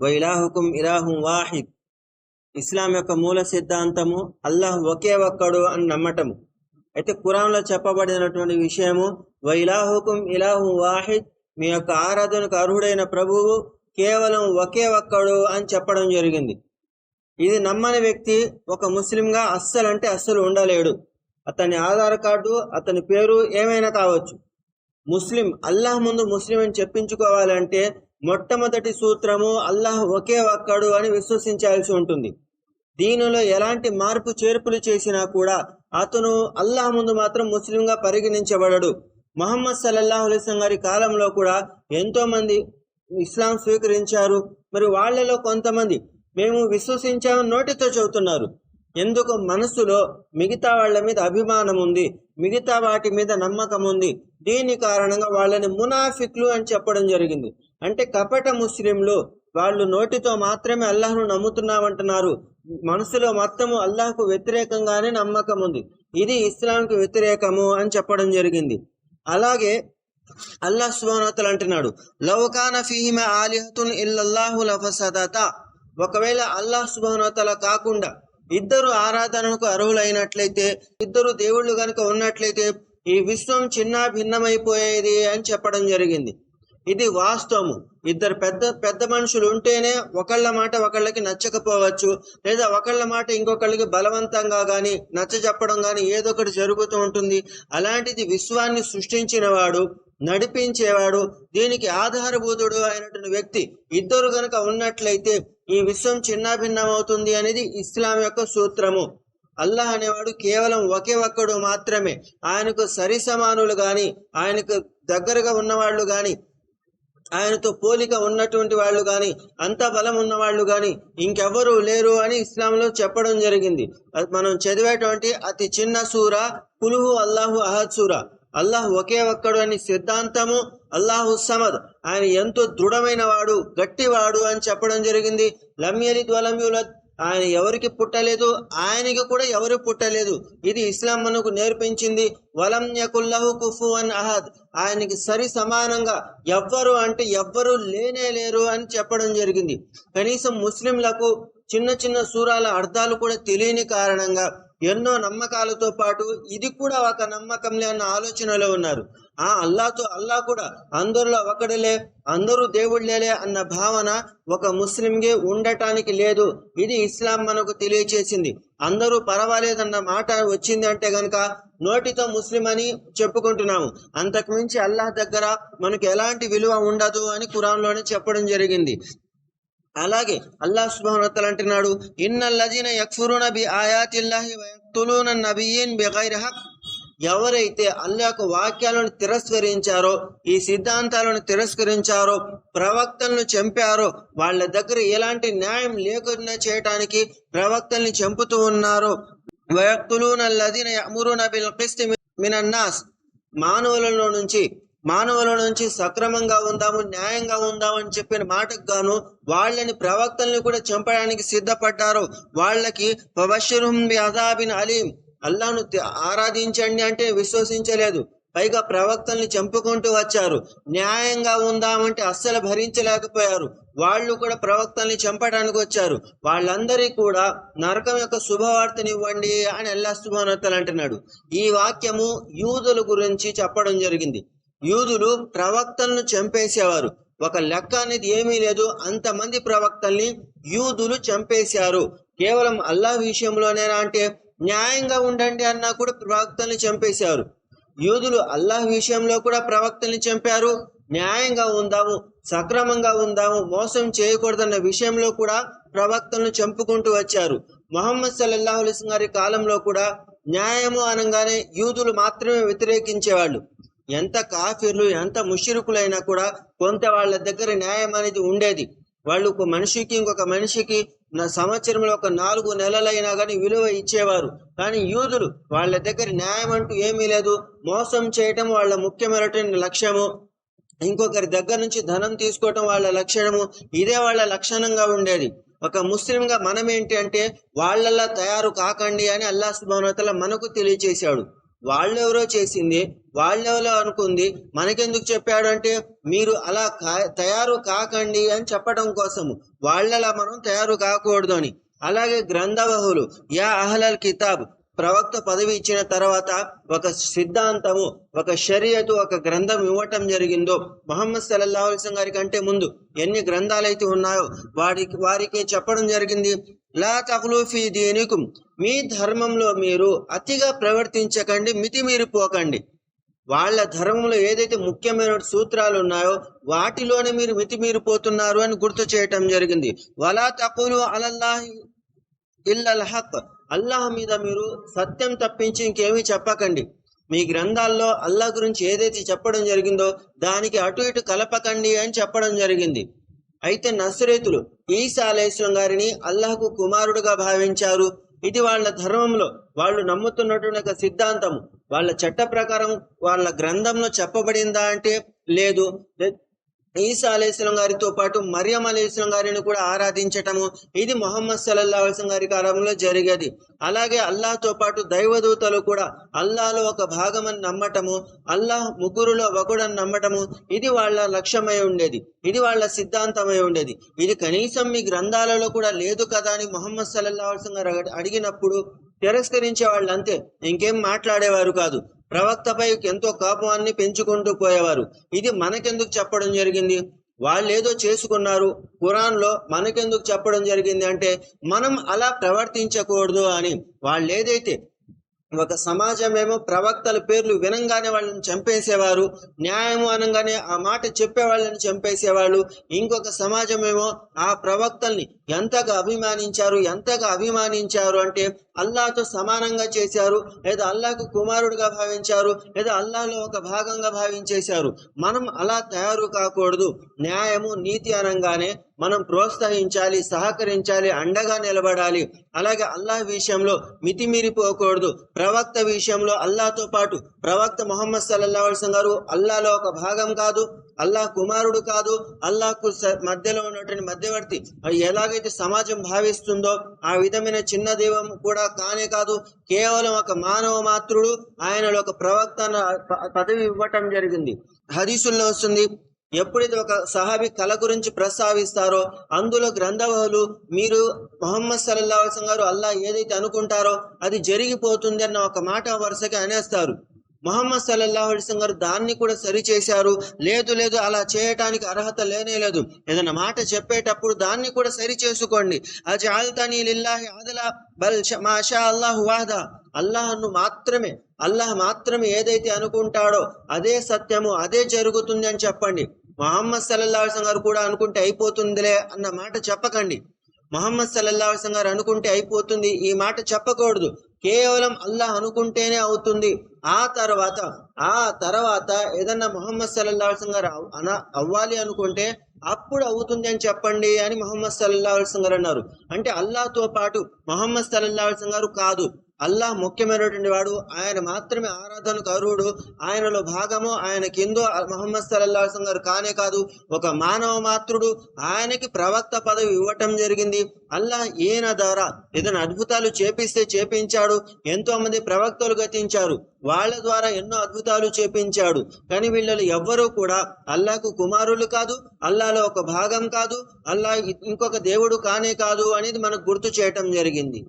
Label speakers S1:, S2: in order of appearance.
S1: వైలాహుకుం ఇలాహుం వాహిద్. ఇస్లాం యొక్క మూల సిద్ధాంతము అల్లాహ్ ఒకే ఒక్కడు అని నమ్మటము. అయితే ఖురాన్లో చెప్పబడినటువంటి విషయము వైలాహుకుం ఇలాహుం వాహిద్ మీ యొక్క ఆరాధనకు అర్హుడైన ప్రభువు కేవలం ఒకే ఒక్కడు అని చెప్పడం జరిగింది. ఇది నమ్మని వ్యక్తి ఒక ముస్లింగా అస్సలు అంటే అస్సలు ఉండలేడు. అతని ఆధార్ కార్డు అతని పేరు ఏమైనా కావచ్చు. ముస్లిం అల్లాహ్ ముందు ముస్లిం అని చెప్పించుకోవాలంటే మొట్టమొదటి సూత్రము అల్లాహ్ ఒకే ఒక్కడు అని విశ్వసించాల్సి ఉంటుంది. దీనిలో ఎలాంటి మార్పు చేర్పులు చేసినా కూడా అతను అల్లాహ్ ముందు మాత్రం ముస్లింగా పరిగణించబడడు. మహమ్మద్ సల్లల్లాహు అలైస్లం గారి కాలంలో కూడా ఎంతో మంది ఇస్లాం స్వీకరించారు. మరి వాళ్ళలో కొంతమంది మేము విశ్వసించాము నోటితో చెబుతున్నారు. ఎందుకు మనసులో మిగతా వాళ్ళ మీద అభిమానం ఉంది మిగతా వాటి మీద నమ్మకం ఉంది. దీని కారణంగా వాళ్ళని మునాఫిక్లు అని చెప్పడం జరిగింది. అంటే కపట ముస్లింలు వాళ్ళు నోటితో మాత్రమే అల్లాహ్ను నమ్ముతున్నామంటున్నారు. మనసులో మొత్తము అల్లాహ్కు వ్యతిరేకంగానే నమ్మకం ఉంది. ఇది ఇస్లాంకు వ్యతిరేకము అని చెప్పడం జరిగింది. అలాగే అల్లాహ్ సుబానతలు అంటున్నాడు. లవకాన ఫీహిమ ఆలిహతున్ ఇల్లల్లాహు లఫసదత. ఒకవేళ అల్లాహ్ సుబానతల కాకుండా ఇద్దరు ఆరాధనకు అర్హులైనట్లయితే ఇద్దరు దేవుళ్ళు గనుక ఉన్నట్లయితే ఈ విశ్వం చిన్న భిన్నమైపోయేది అని చెప్పడం జరిగింది. ఇది వాస్తవము. ఇద్దరు పెద్ద పెద్ద మనుషులు ఉంటేనే ఒకళ్ళ మాట ఒకళ్ళకి నచ్చకపోవచ్చు లేదా ఒకళ్ళ మాట ఇంకొకళ్ళకి బలవంతంగా గాని నచ్చ చెప్పడం గాని ఏదో ఒకటి జరుగుతూ ఉంటుంది. అలాంటిది విశ్వాన్ని సృష్టించిన వాడు నడిపించేవాడు దీనికి ఆధారభూతుడు అయినటువంటి వ్యక్తి ఇద్దరు గనక ఉన్నట్లయితే ఈ విశ్వం చిన్నాభిన్నం అవుతుంది అనేది ఇస్లాం యొక్క సూత్రము. అల్లాహ్ అనేవాడు కేవలం ఒకే ఒక్కడు మాత్రమే. ఆయనకు సరి సమానులు గాని ఆయనకు దగ్గరగా ఉన్నవాళ్ళు గాని ఆయనతో పోలిక ఉన్నటువంటి వాళ్ళు కానీ అంత బలం ఉన్నవాళ్ళు కానీ గాని ఇంకెవ్వరూ లేరు అని ఇస్లాంలో చెప్పడం జరిగింది. అది మనం చదివేటువంటి అతి చిన్న సూర కులుహు అల్లాహు అహద్ సూర. అల్లాహ్ ఒకే ఒక్కడు అని సిద్ధాంతము అల్లాహు సమద్. ఆయన ఎంతో దృఢమైన వాడు గట్టివాడు అని చెప్పడం జరిగింది. లమ్యలిద్ వలం యూలద్. ఆయన ఎవరికి పుట్టలేదు ఆయనకి కూడా ఎవరు పుట్టలేదు. ఇది ఇస్లాం మనకు నేర్పించింది. వలం యకుల్లహు కుఫు అన్ అహద్. ఆయనకి సరి సమానంగా ఎవ్వరు అంటే ఎవ్వరు లేనే లేరు అని చెప్పడం జరిగింది. కనీసం ముస్లింలకు చిన్న చిన్న సూరాల అర్థాలు కూడా తెలియని కారణంగా ఎన్నో నమ్మకాలతో పాటు ఇది కూడా ఒక నమ్మకంలే అన్న ఆలోచనలో ఉన్నారు. ఆ అల్లాతో అల్లా కూడా అందరిలో ఒకడులే అందరూ దేవుళ్ళేలే అన్న భావన ఒక ముస్లింగే ఉండటానికి లేదు. ఇది ఇస్లాం మనకు తెలియచేసింది. అందరూ పర్వాలేదన్న మాట వచ్చింది అంటే గనక నోటితో ముస్లిం అని చెప్పుకుంటున్నాము. అంతకుమించి అల్లాహ్ దగ్గర మనకు ఎలాంటి విలువ ఉండదు అని ఖురాన్లోనే చెప్పడం జరిగింది. అలాగే అల్లాహ్ సుబ్హానహు అంటున్నాడు ఇన్నల్లజీన యక్ఫురున బి ఆయాతిల్లాహి వయక్తులూన నబియీన్ బిగైర్ హక్. ఎవరైతే అల్లాహ్ వాక్యాలను తిరస్కరించారో ఈ సిద్ధాంతాలను తిరస్కరించారో ప్రవక్తలను చంపారో వాళ్ళ దగ్గర ఎలాంటి న్యాయం లేకుండా చేయటానికి ప్రవక్తల్ని చంపుతూ ఉన్నారో వయక్తులూన అల్లజీన యమురున బిల్ కిస్తి మినన్నాస్ మానవులలో నుంచి మానవుల నుంచి సక్రమంగా ఉందాము న్యాయంగా ఉందాము అని చెప్పిన మాటకు గాను వాళ్ళని ప్రవక్తల్ని కూడా చంపడానికి సిద్ధపడ్డారు. వాళ్ళకి పబషరుహుం బి అలీం అల్లాను ఆరాధించండి అంటే విశ్వసించలేదు. పైగా ప్రవక్తల్ని చంపుకుంటూ వచ్చారు. న్యాయంగా ఉందామంటే అస్సలు భరించలేకపోయారు. వాళ్ళు కూడా ప్రవక్తల్ని చంపడానికి వచ్చారు. వాళ్ళందరికీ కూడా నరకం యొక్క శుభవార్తనివ్వండి అని అల్లా సుభానతలు అంటున్నాడు. ఈ వాక్యము యూదుల గురించి చెప్పడం జరిగింది. యూదులు ప్రవక్తలను చంపేసేవారు. ఒక లెక్క అనేది ఏమీ లేదు. అంతమంది ప్రవక్తల్ని యూదులు చంపేశారు. కేవలం అల్లా విషయంలోనేనా అంటే న్యాయంగా ఉండండి అన్నా కూడా ప్రవక్తల్ని చంపేశారు. యూదులు అల్లాహ్ విషయంలో కూడా ప్రవక్తల్ని చంపారు. న్యాయంగా ఉందాము సక్రమంగా ఉందాము మోసం చేయకూడదన్న విషయంలో కూడా ప్రవక్తలను చంపుకుంటూ వచ్చారు. మొహమ్మద్ సల్లాహులిస్ గారి కాలంలో కూడా న్యాయము అనగానే యూదులు మాత్రమే వ్యతిరేకించేవాళ్ళు. ఎంత కాఫీర్లు ఎంత ముషిరుకులైనా కూడా కొంత వాళ్ళ దగ్గర న్యాయం అనేది ఉండేది. వాళ్ళు ఒక మనిషికి ఇంకొక మనిషికి నా సంవత్సరంలో ఒక నాలుగు నెలలైనా కానీ విలువ ఇచ్చేవారు. కానీ యూదులు వాళ్ళ దగ్గర న్యాయం అంటూ ఏమీ లేదు. మోసం చేయటం వాళ్ళ ముఖ్యమైనటువంటి లక్ష్యము. ఇంకొకరి దగ్గర నుంచి ధనం తీసుకోవటం వాళ్ళ లక్షణము. ఇదే వాళ్ళ లక్షణంగా ఉండేది. ఒక ముస్లింగా మనం ఏంటి అంటే వాళ్ళలా తయారు కాకండి అని అల్లా సుబానతల మనకు తెలియచేశాడు. వాళ్ళెవరో చేసింది వాళ్ళెవరో అనుకుంది మనకెందుకు చెప్పాడు అంటే మీరు అలా కా- తయారు కాకండి అని చెప్పడం కోసము. వాళ్ళలా మనం తయారు కాకూడదు అని. అలాగే గ్రంథవహులు యా అహ్లల్ కితాబ్ ప్రవక్త పదవి ఇచ్చిన తర్వాత ఒక సిద్ధాంతము ఒక షరియతు ఒక గ్రంథం ఇవ్వటం జరిగిందో మొహమ్మద్ సల్లల్లాహు అలైహి గారి కంటే ముందు ఎన్ని గ్రంథాలైతే ఉన్నాయో వారికి వారికి చెప్పడం జరిగింది. లా తగులు దీనికు మీ ధర్మంలో మీరు అతిగా ప్రవర్తించకండి మితిమీరిపోకండి. వాళ్ళ ధర్మంలో ఏదైతే ముఖ్యమైన సూత్రాలు ఉన్నాయో వాటిలోనే మీరు మితిమీరిపోతున్నారు అని గుర్తు చేయటం జరిగింది. వలా తకులు అలల్లాహి ఇల్లల్ హక్ అల్లాహ్ మీద మీరు సత్యం తప్పించి ఇంకేమీ చెప్పకండి. మీ గ్రంథాల్లో అల్లాహ్ గురించి ఏదైతే చెప్పడం జరిగిందో దానికి అటు ఇటు కలపకండి అని చెప్పడం జరిగింది. అయితే నస్రేతులు ఈసా అలైస్లం గారిని అల్లాహకు కుమారుడుగా భావించారు. ఇది వాళ్ళ ధర్మంలో వాళ్ళు నమ్ముతున్నటువంటి ఒక సిద్ధాంతము. వాళ్ళ చట్ట ప్రకారం వాళ్ళ గ్రంథంలో చెప్పబడిందా అంటే లేదు. ఈసా అలేస్లం గారితో పాటు మరియం అలేస్లం గారిని కూడా ఆరాధించటము ఇది మొహమ్మద్ సల్లల్లా అలైస్లం గారి కాలంలో జరిగేది. అలాగే అల్లాహ్తో పాటు దైవదూతలు కూడా అల్లాలో ఒక భాగమని నమ్మటము అల్లాహ్ ముగ్గురులో ఒకడని నమ్మటము ఇది వాళ్ళ లక్ష్యమై ఉండేది. ఇది వాళ్ళ సిద్ధాంతమై ఉండేది. ఇది కనీసం మీ గ్రంథాలలో కూడా లేదు కదా అని మొహమ్మద్ సల్లల్లా అలైస్లం గారు అడిగినప్పుడు తిరస్కరించే వాళ్ళు అంతే ఇంకేం మాట్లాడేవారు కాదు. ప్రవక్తపై ఎంతో కోపాన్ని పెంచుకుంటూ పోయేవారు. ఇది మనకెందుకు చెప్పడం జరిగింది? వాళ్ళు ఏదో చేసుకున్నారు. ఖురాన్లో మనకెందుకు చెప్పడం జరిగింది అంటే మనం అలా ప్రవర్తించకూడదు అని. వాళ్ళు ఏదైతే ఒక సమాజం ఏమో ప్రవక్తల పేర్లు వినంగానే వాళ్ళని చంపేసేవారు న్యాయము అనగానే ఆ మాట చెప్పే వాళ్ళని చంపేసేవాళ్ళు ఇంకొక సమాజం ఏమో ఆ ప్రవక్తల్ని ఎంతగా అభిమానించారు ఎంతగా అభిమానించారు అంటే అల్లాతో సమానంగా చేశారు లేదా అల్లాకు కుమారుడుగా భావించారు లేదా అల్లాలో ఒక భాగంగా భావించేశారు. మనం అలా తయారు కాకూడదు. న్యాయము నీతి అనగానే మనం ప్రోత్సహించాలి సహకరించాలి అండగా నిలబడాలి. అలాగే అల్లాహ్ విషయంలో మితిమీరిపోకూడదు. ప్రవక్త విషయంలో అల్లాతో పాటు ప్రవక్త మొహమ్మద్ సల్లల్లాహు అలైహి గారు అల్లాలో ఒక భాగం కాదు అల్లాహ్ కుమారుడు కాదు అల్లాహ్కు స- మధ్యలో ఉన్నటువంటి మధ్యవర్తి. అది ఎలాగైతే సమాజం భావిస్తుందో ఆ విధమైన చిన్న దైవం కూడా కానే కాదు కేవలం ఒక మానవ మాత్రుడు ఆయనలో ఒక ప్రవక్త పదవి ఇవ్వటం జరిగింది. హదీసుల్లో వస్తుంది ఎప్పుడైతే ఒక సహాబి కళ గురించి ప్రస్తావిస్తారో అందులో గ్రంథవహులు మీరు మొహమ్మద్ సల్లల్లాహు గారు అల్లా ఏదైతే అనుకుంటారో అది జరిగిపోతుంది అన్న ఒక మాట వరుసగా అనేస్తారు. మొహమ్మద్ సల్లల్లాహు అలైహి గారు దాన్ని కూడా సరిచేశారు లేదు లేదు అలా చేయటానికి అర్హత లేనే లేదు. ఏదైనా మాట చెప్పేటప్పుడు దాన్ని కూడా సరి చేసుకోండి. అజాల్తని లిల్లాహి ఆదలా బల్ మాషా అల్లాహు వాహదా. అల్లాహ్ను మాత్రమే అల్లాహ్ మాత్రమే ఏదైతే అనుకుంటాడో అదే సత్యము అదే జరుగుతుంది అని చెప్పండి. మహమ్మద్ సల్లల్లాహు అలైహి గారు కూడా అనుకుంటే అయిపోతుందిలే అన్న మాట చెప్పకండి. మహమ్మద్ సల్లల్లాహు అలైహి గారు అనుకుంటే అయిపోతుంది ఈ మాట చెప్పకూడదు. కేవలం అల్లాహ్ అనుకుంటేనే అవుతుంది. ఆ తర్వాత ఆ తర్వాత ఏదన్నా మొహమ్మద్ సల్లల్లాహు గారు అన అవ్వాలి అనుకుంటే అప్పుడు అవుతుంది అని చెప్పండి అని మొహమ్మద్ సల్లల్లాహు గారు అన్నారు. అంటే అల్లాహ్తో పాటు మొహమ్మద్ సల్లల్లాహు గారు కాదు. అల్లాహ్ ముఖ్యమైనటువంటి వాడు. ఆయన మాత్రమే ఆరాధనకు అర్హుడు. ఆయనలో భాగము ఆయన కిందో మొహమ్మద్ సల్లల్లాహు గారు కానే కాదు ఒక మానవ మాత్రుడు. ఆయనకి ప్రవక్త పదవి ఇవ్వటం జరిగింది. అల్లాహ్ ఈయన ద్వారా ఏదైనా అద్భుతాలు చేపిస్తే చేపించాడు. ఎంతో మంది ప్రవక్తలు గతించారు. వాళ్ళ ద్వారా ఎన్నో అద్భుతాలు చేపించాడు. కానీ వీళ్ళు ఎవ్వరూ కూడా అల్లాకు కుమారులు కాదు అల్లాలో ఒక భాగం కాదు అల్లాహ్ ఇంకొక దేవుడు కానే కాదు అనేది మనకు గుర్తు చేయటం జరిగింది.